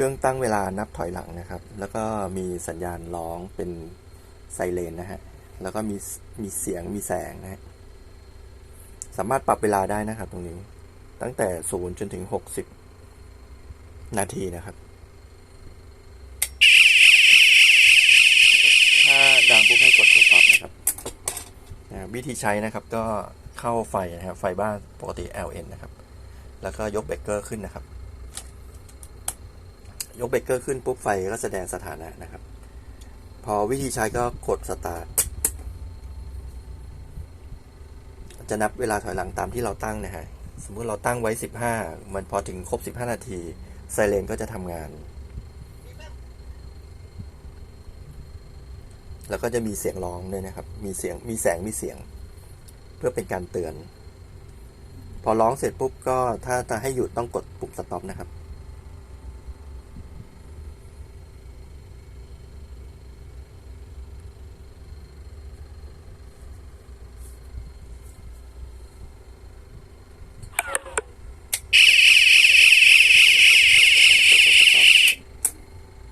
ครื่องตั้งเวลานับถอยหลังนะครับ แล้วก็มีสัญญาณร้องเป็นไซเรนนะฮะ แล้วก็มีมีเสียงมีแสงนะฮะ สามารถปรับเวลาได้นะครับตรงนี้ ตั้งแต่ศูนย์จนถึงหกสิบนาทีนะครับ ถ้าดังปุ๊บให้กด stop นะครับ วิธีใช้นะครับก็เข้าไฟนะครับ ไฟบ้านปกติ LN นะครับ แล้วก็ยกเบรกเกอร์ขึ้นนะครับ ยกเบรกเกอร์ขึ้นปุ๊บไฟก็แสดงสถานะนะครับ พอวิธีใช้ก็กดสตาร์ทจะนับเวลาถอยหลังตามที่เราตั้งนะฮะ สมมุติเราตั้งไว้ 15 มันพอถึงครบ 15 นาทีไซเรนก็จะทำงาน แล้วก็จะมีเสียงร้องด้วยนะครับ มีเสียง มีแสง มีเสียง เพื่อเป็นการเตือน พอร้องเสร็จปุ๊บก็ถ้าจะให้หยุดต้องกดปุ่มสต็อปนะครับ